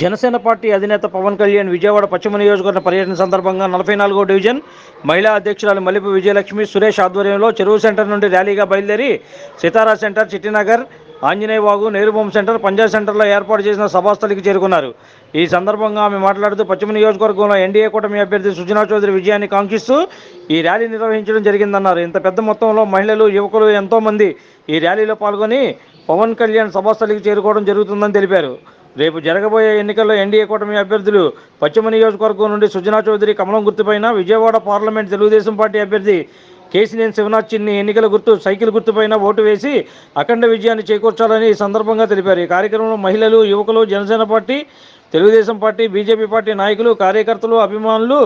Janasena party అధినేత పవన్ కళ్యాణ్ విజయవాడ పశ్చిమ నియోజకవర్గ పర్యటన సందర్భంగా నలభై నాలుగో డివిజన్ మహిళా అధ్యక్షురాలు మల్లిపు విజయలక్ష్మి సురేష్ ఆధ్వర్యంలో చెరువు సెంటర్ నుండి ర్యాలీగా బయలుదేరి సితారా సెంటర్ చిట్టినగర్ ఆంజనేయ వాగు నేరుబొమ్మ సెంటర్ పంజాబ్ సెంటర్లో ఏర్పాటు చేసిన సభాస్థలికి చేరుకున్నారు. ఈ సందర్భంగా ఆమె మాట్లాడుతూ పశ్చిమ నియోజకవర్గంలో ఎన్డీఏ కూటమి అభ్యర్థి సుజనా చౌదరి విజయాన్ని కాంక్షిస్తూ ఈ ర్యాలీ నిర్వహించడం జరిగిందన్నారు. ఇంత పెద్ద మొత్తంలో మహిళలు యువకులు ఎంతోమంది ఈ ర్యాలీలో పాల్గొని పవన్ కళ్యాణ్ సభాస్థలికి చేరుకోవడం జరుగుతుందని తెలిపారు. రేపు జరగబోయే ఎన్నికల్లో ఎన్డీఏ కూటమి అభ్యర్థులు పశ్చిమ నియోజకవర్గం నుండి సుజనా చౌదరి కమలం గుర్తుపైన విజయవాడ పార్లమెంట్ తెలుగుదేశం పార్టీ అభ్యర్థి కేసినేని శివనాథ్ చిన్ని ఎన్నికల గుర్తు సైకిల్ గుర్తుపైన ఓటు వేసి అఖండ విజయాన్ని చేకూర్చాలని ఈ సందర్భంగా తెలిపారు. ఈ కార్యక్రమంలో మహిళలు యువకులు Janasena party Telugudesam party BJP party నాయకులు కార్యకర్తలు అభిమానులు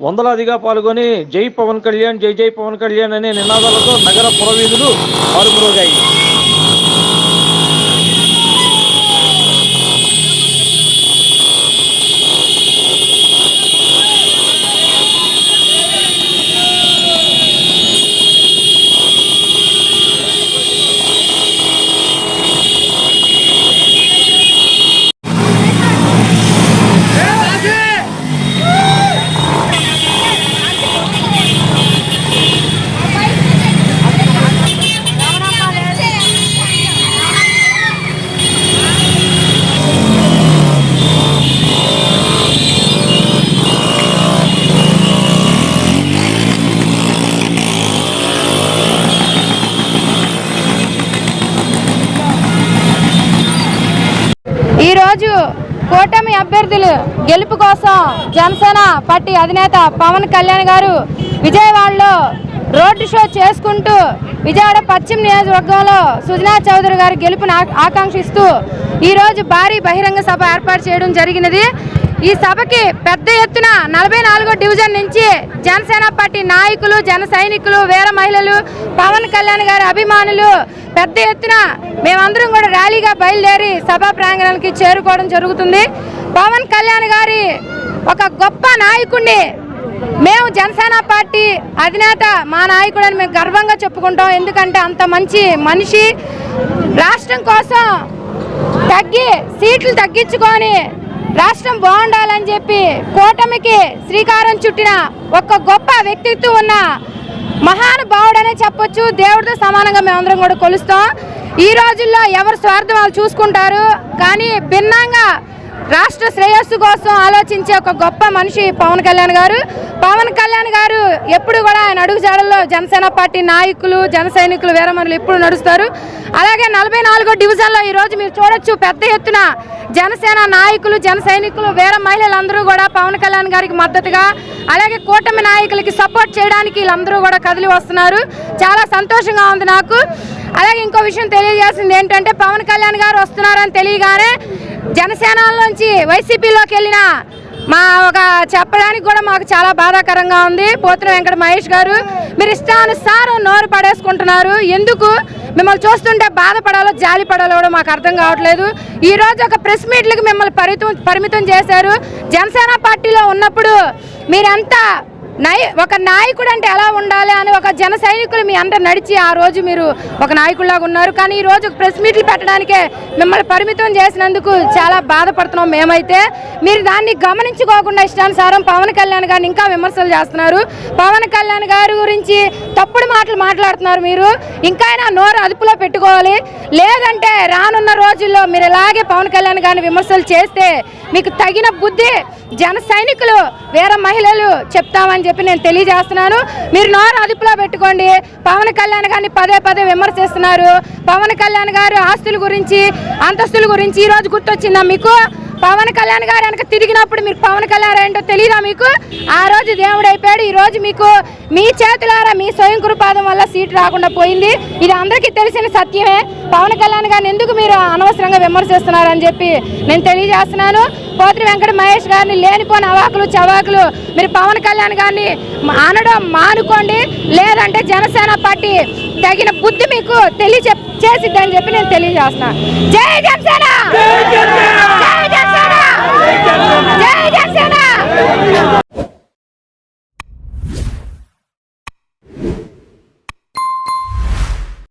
వందలాదిగా పాల్గొని జై పవన్ కళ్యాణ్ జై జై పవన్ కళ్యాణ్ అనే నినాదాలతో నగర పురవీధులు మారుమరోగాయి ఈరోజు కూటమి అభ్యర్థులు గెలుపు కోసం జనసేన పార్టీ అధినేత పవన్ కళ్యాణ్ గారు విజయవాడలో రోడ్డు షో చేసుకుంటూ విజయవాడ పశ్చిమ నియోజకవర్గంలో సుజనా చౌదరి గారి గెలుపును ఆకాంక్షిస్తూ ఈరోజు భారీ బహిరంగ సభ ఏర్పాటు చేయడం జరిగినది. ఈ సభకి పెద్ద ఎత్తున నలభై నాలుగో డివిజన్ నుంచి జనసేన పార్టీ నాయకులు జన సైనికులు వీర మహిళలు పవన్ కళ్యాణ్ గారి అభిమానులు పెద్ద ఎత్తున మేమందరం కూడా ర్యాలీగా బయలుదేరి సభా ప్రాంగణానికి చేరుకోవడం జరుగుతుంది. పవన్ కళ్యాణ్ గారి ఒక గొప్ప నాయకుడిని మేము జనసేన పార్టీ అధినేత మా నాయకుడని మేము గర్వంగా చెప్పుకుంటాం. ఎందుకంటే అంత మంచి మనిషి. రాష్ట్రం కోసం తగ్గి సీట్లు తగ్గించుకొని రాష్ట్రం బాగుండాలని చెప్పి కూటమికి శ్రీకారం చుట్టిన ఒక గొప్ప వ్యక్తిత్వం ఉన్న మహానుభావుడనే చెప్పొచ్చు. దేవుడితో సమానంగా మేమందరం కూడా కొలుస్తాం. ఈ రోజుల్లో ఎవరు స్వార్థం వాళ్ళు చూసుకుంటారు. కానీ భిన్నంగా రాష్ట్ర శ్రేయస్సు కోసం ఆలోచించే ఒక గొప్ప మనిషి పవన్ కళ్యాణ్ గారు. పవన్ కళ్యాణ్ గారు ఎప్పుడు కూడా ఆయన అడుగుజాడల్లో జనసేన పార్టీ నాయకులు జన సైనికులు వీరమనులు ఎప్పుడు నడుస్తారు. అలాగే నలభై నాలుగో డివిజన్లో ఈరోజు మీరు చూడొచ్చు పెద్ద ఎత్తున జనసేన నాయకులు జన సైనికులు వీర మహిళలందరూ కూడా పవన్ కళ్యాణ్ గారికి మద్దతుగా అలాగే కూటమి నాయకులకి సపోర్ట్ చేయడానికి వీళ్ళందరూ కూడా కదిలి వస్తున్నారు. చాలా సంతోషంగా ఉంది నాకు. అలాగే ఇంకో విషయం తెలియజేసింది ఏంటంటే పవన్ కళ్యాణ్ గారు వస్తున్నారని తెలియగానే జనసేనలోంచి వైసీపీలోకి వెళ్ళిన మా ఒక చెప్పడానికి కూడా మాకు చాలా బాధాకరంగా ఉంది. పోతున్న వెంకట మహేష్ గారు మీరు ఇష్టానుసారం నోరు పడేసుకుంటున్నారు. ఎందుకు? మిమ్మల్ని చూస్తుంటే బాధపడాలో జాలి పడాలో కూడా మాకు అర్థం కావట్లేదు. ఈ రోజు ఒక ప్రెస్ మీట్లకు మిమ్మల్ని పరిమితం పరిమితం చేశారు. జనసేన పార్టీలో ఉన్నప్పుడు మీరంతా నాయ ఒక నాయకుడు అంటే ఎలా ఉండాలి అని ఒక జన సైనికులు మీ అందరు నడిచి ఆ రోజు మీరు ఒక నాయకుడిలాగా ఉన్నారు. కానీ ఈ రోజు ప్రెస్ మీట్లు పెట్టడానికే మిమ్మల్ని పరిమితం చేసినందుకు చాలా బాధపడుతున్నాం మేమైతే. మీరు దాన్ని గమనించుకోకుండా ఇష్టానుసారం పవన్ కళ్యాణ్ గారిని ఇంకా విమర్శలు చేస్తున్నారు. పవన్ కళ్యాణ్ గారి గురించి తప్పుడు మాటలు మాట్లాడుతున్నారు మీరు. ఇంకా అయినా నోరు అదుపులో పెట్టుకోవాలి. లేదంటే రానున్న రోజుల్లో మీరు ఇలాగే పవన్ కళ్యాణ్ గారిని విమర్శలు చేస్తే మీకు తగిన బుద్ధి జన సైనికులు వేరే మహిళలు చెప్తామని చెప్పి నేను తెలియజేస్తున్నాను. మీరు నోరు అదుపులో పెట్టుకోండి. పవన్ కళ్యాణ్ గారిని పదే పదే విమర్శిస్తున్నారు. పవన్ కళ్యాణ్ గారు ఆస్తుల గురించి అంతస్తుల గురించి ఈరోజు గుర్తొచ్చిందా మీకు? పవన్ కళ్యాణ్ గారు వెనక తిరిగినప్పుడు మీరు పవన్ కళ్యాణ్ ఏంటో తెలియదా మీకు? ఆ రోజు దేవుడు అయిపోయాడు. ఈ రోజు మీకు మీ చేతులారా మీ స్వయం కృపాదం వల్ల సీట్ రాకుండా పోయింది. ఇది అందరికీ తెలిసిన సత్యమే. పవన్ కళ్యాణ్ గారిని ఎందుకు మీరు అనవసరంగా విమర్శిస్తున్నారని చెప్పి నేను తెలియజేస్తున్నాను. పోత్రి వెంకట మహేష్ గారిని లేనిపోని అవాకులు చవాకులు మీరు పవన్ కళ్యాణ్ గారిని అనడం మానుకోండి. లేదంటే జనసేన పార్టీ తగిన బుద్ధి మీకు తెలియ చేసిద్దని చెప్పి నేను తెలియజేస్తున్నా జై జనసేన!